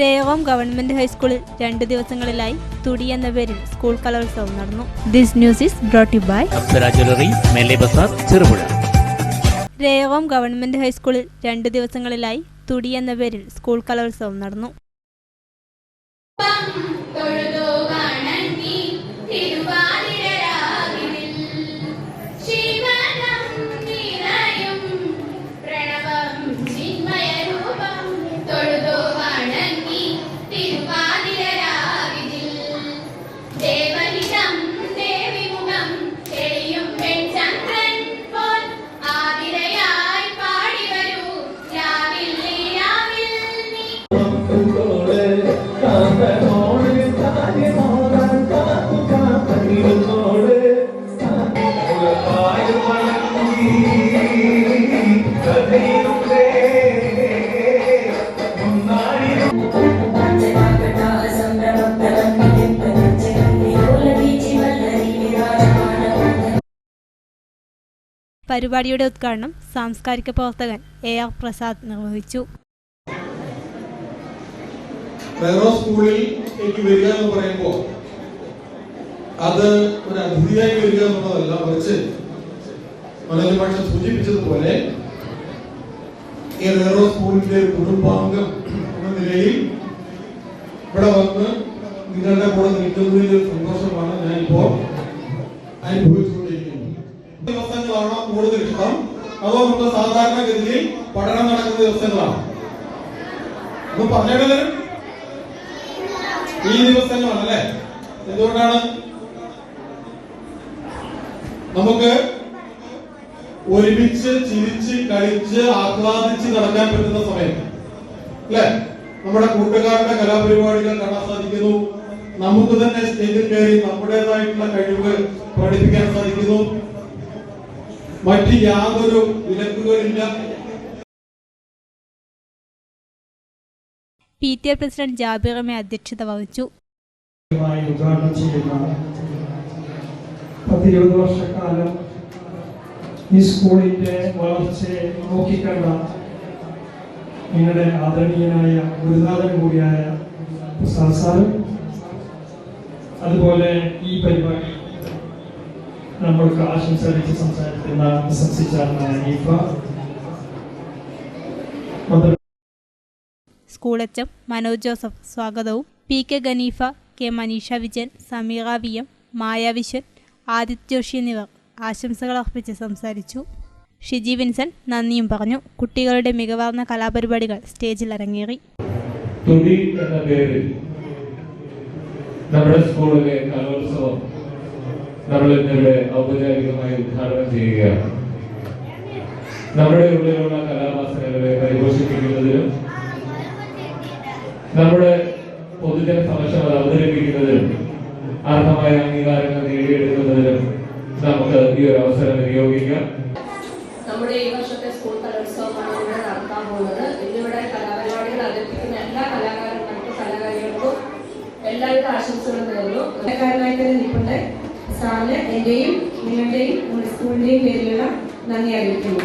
രേവം government ഹൈസ്കൂളിൽ രണ്ടു ദിവസങ്ങളിലായി തുടി എന്ന പേരിൽ സ്കൂൾ കലോത്സവം നടന്നു. This news is brought by Apsara jewellery Mele Bazar Cherupuzha. രേവം government ഹൈസ്കൂളിൽ രണ്ടു ദിവസങ്ങളിലായി തുടി എന്ന പേരിൽ സ്കൂൾ കലോത്സവം നടന്നു. പരിപാടിയുടെ ഉദ്ഘാടനം സാംസ്കാരിക പ്രവർത്തകൻ എ ആർ പ്രസാദ് നിർവഹിച്ചു. സ്കൂളിൽ എനിക്ക് വരിക എന്ന് പറയുമ്പോൾ അത് ഒരു അതിഥിയായി വരിക എന്നുള്ളതല്ല മറിച്ച് മനോജ് ഭാഷ സൂചിപ്പിച്ചതുപോലെ ഈ നെഹ്റു സ്കൂളിന്റെ കുടുംബാംഗം എന്ന നിലയിൽ ഇവിടെ വന്ന് നിങ്ങളുടെ കൂടെ നിൽക്കുന്നതിൽ സന്തോഷമാണ് ഞാൻ ഇപ്പോൾ അനുഭവിച്ചുകൊണ്ടിരിക്കുന്നത് ദിവസങ്ങളാണോ കൂടുതൽ ഇഷ്ടം. അതോ നമ്മുടെ സാധാരണഗതിയിൽ പഠനം നടക്കുന്ന ദിവസങ്ങളാണ്. ഒന്ന് പറഞ്ഞേണ്ടത് ഈ ദിവസങ്ങളാണ് അല്ലെ എന്തുകൊണ്ടാണ്? നമുക്ക് ഒരുമിച്ച് ചിരിച്ച് കളിച്ച് ആഹ്ലാദിച്ച് നടക്കാൻ പറ്റുന്ന സമയം. അല്ലെ? നമ്മുടെ കൂട്ടുകാരുടെ കലാപരിപാടികൾ കാണാൻ സാധിക്കുന്നു. നമുക്ക് തന്നെ സ്റ്റേജിൽ കയറി നമ്മുടേതായിട്ടുള്ള കഴിവുകൾ പ്രകടിപ്പിക്കാൻ സാധിക്കുന്നു. മറ്റ് യാതൊരു വിലക്കുകളില്ല. പി ടി എ പ്രസിഡന്റ് ജാബിറമെ അധ്യക്ഷത വഹിച്ചു. ഉദ്ഘാടനം ചെയ്യുന്ന പത്തിരുപത് വർഷക്കാലം ഈ സ്കൂളിന്റെ വളർച്ചയെ നോക്കിക്കണ്ട നിങ്ങളുടെ ആദരണീയനായ ഗുരുനാഥൻ കൂടിയായ സാറ് അതുപോലെ ഈ പരിപാടി നമ്മൾക്ക് ആശംസിച്ച് സംസാരിക്കുന്ന പ്രശംസിച്ചാണ് മന്ത്രി സ്കൂൾ എച്ച് മനോജ് ജോസഫ് സ്വാഗതവും. P K Ganeefa K Maneesha Vijayan Sameera V M Maya Viswan Aditya Joshi എന്നിവർ ആശംസകൾ അർപ്പിച്ച് സംസാരിച്ചു. ഷിജി വിൻസൻ നന്ദിയും പറഞ്ഞു. കുട്ടികളുടെ മികവാർന്ന കലാപരിപാടികൾ സ്റ്റേജിൽ അരങ്ങേറി. എന്ന പേരിൽ നമ്മുടെ സ്കൂളിലെ കലോത്സവം നമ്മൾ ഇന്നിവിടെ ഔപചാരികമായി ഉദ്ഘാടനം ചെയ്യുകയാണ്. നമ്മുടെ ഉള്ളിലുള്ള കലാവാസനകളെ പരിപോഷിപ്പിക്കുന്നതിനും നമ്മുടെ പൊതുജന സമക്ഷം അത് അവതരിപ്പിക്കുന്നതിനും അർഹമായ അംഗീകാരങ്ങൾ നേടിയെടുക്കുന്നതിനും നമുക്ക് ഈ ഒരു അവസരം വിനിയോഗിക്കാം. നമ്മുടെ ഈ വർഷത്തെ സ്കൂൾ കലോത്സവമാണ് ഇവിടെ നടത്താൻ പോകുന്നത്. എല്ലാവിധ ആശംസകളും തോന്നുന്നു കലാകാരനായി തന്നെ നിൽപ്പുണ്ട്. സാറിന് എന്റെയും നിങ്ങളുടെയും സ്കൂളിന്റെയും പേരിലുള്ള നന്ദി അറിയിക്കുന്നു.